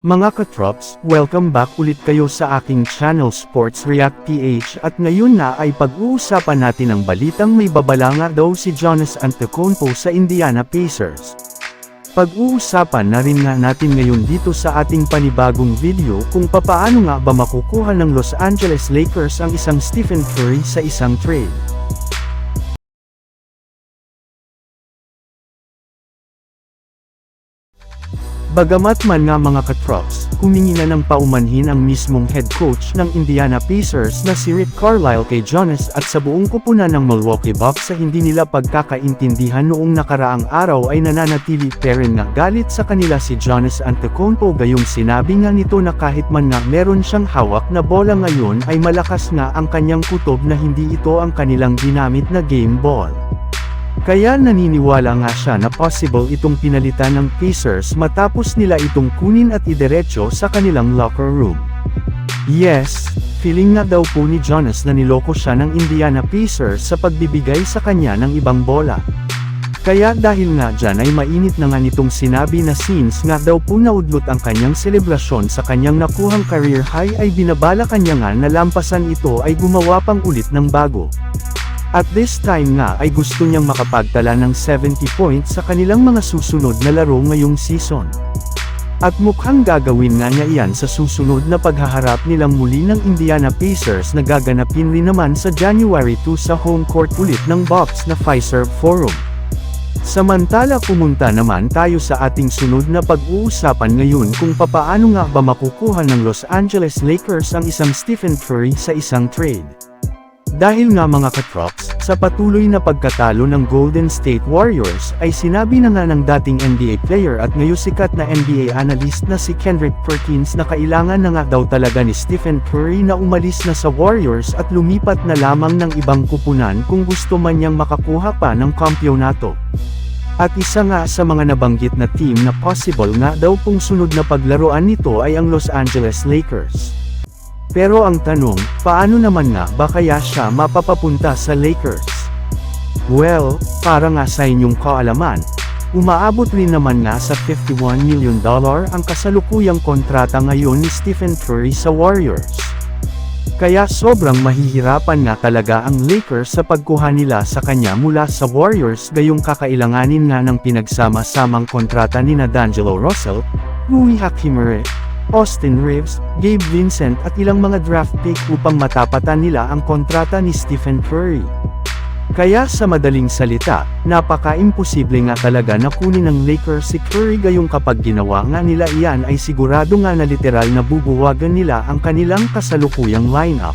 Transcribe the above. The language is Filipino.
Mga katrops, welcome back ulit kayo sa aking channel Sports React PH at ngayon na ay pag-uusapan natin ang balitang may babalanga daw si Jonas Antetokounmpo sa Indiana Pacers. Pag-uusapan na rin nga natin ngayon dito sa ating panibagong video kung papaano nga ba makukuha ng Los Angeles Lakers ang isang Stephen Curry sa isang trade. Bagamat man nga mga katrops, humingi na ng paumanhin ang mismong head coach ng Indiana Pacers na si Rick Carlisle kay Jonas at sa buong kupunan ng Milwaukee Bucks sa hindi nila pagkakaintindihan noong nakaraang araw ay nananatili pa rin nga galit sa kanila si Jonas Antetokounmpo gayong sinabi nga nito na kahit man nga meron siyang hawak na bola ngayon ay malakas nga ang kanyang kutob na hindi ito ang kanilang ginamit na game ball. Kaya naniniwala nga siya na possible itong pinalitan ng Pacers matapos nila itong kunin at idiretso sa kanilang locker room. Yes, feeling nga daw po ni Jonas na niloko siya ng Indiana Pacers sa pagbibigay sa kanya ng ibang bola. Kaya dahil nga dyan ay mainit na nga nitong sinabi na since nga daw po naudlot ang kanyang selebrasyon sa kanyang nakuhang career high ay binabala kanya nga na lampasan ito ay gumawa pang ulit ng bago. At this time nga ay gusto niyang makapagtala ng 70 points sa kanilang mga susunod na laro ngayong season. At mukhang gagawin nga niya iyan sa susunod na paghaharap nilang muli ng Indiana Pacers na gaganapin rin naman sa January 2 sa home court ulit ng Bucks na Fiserv Forum. Samantala pumunta naman tayo sa ating sunod na pag-uusapan ngayon kung papaano nga ba makukuha ng Los Angeles Lakers ang isang Stephen Curry sa isang trade. Dahil nga mga katrops, sa patuloy na pagkatalo ng Golden State Warriors, ay sinabi na nga ng dating NBA player at ngayon sikat na NBA analyst na si Kendrick Perkins na kailangan na nga daw talaga ni Stephen Curry na umalis na sa Warriors at lumipat na lamang ng ibang kupunan kung gusto man niyang makakuha pa ng kampyonato. At isa nga sa mga nabanggit na team na possible nga daw pong sunod na paglaruan nito ay ang Los Angeles Lakers. Pero ang tanong, paano naman nga ba kaya siya mapapapunta sa Lakers? Well, para nga sa inyong kaalaman, umaabot rin naman nga sa 51 million dollar ang kasalukuyang kontrata ngayon ni Stephen Curry sa Warriors. Kaya sobrang mahihirapan nga talaga ang Lakers sa pagkuha nila sa kanya mula sa Warriors gayong kakailanganin nga ng pinagsama-samang kontrata ni na D'Angelo Russell, Rui Hachimere, Austin Reeves, Gabe Vincent at ilang mga draft pick upang matapatan nila ang kontrata ni Stephen Curry. Kaya sa madaling salita, napaka-imposible nga talaga na kunin ng Lakers si Curry gayong kapag ginawa nga nila iyan ay sigurado nga na literal na bubuwagan nila ang kanilang kasalukuyang lineup.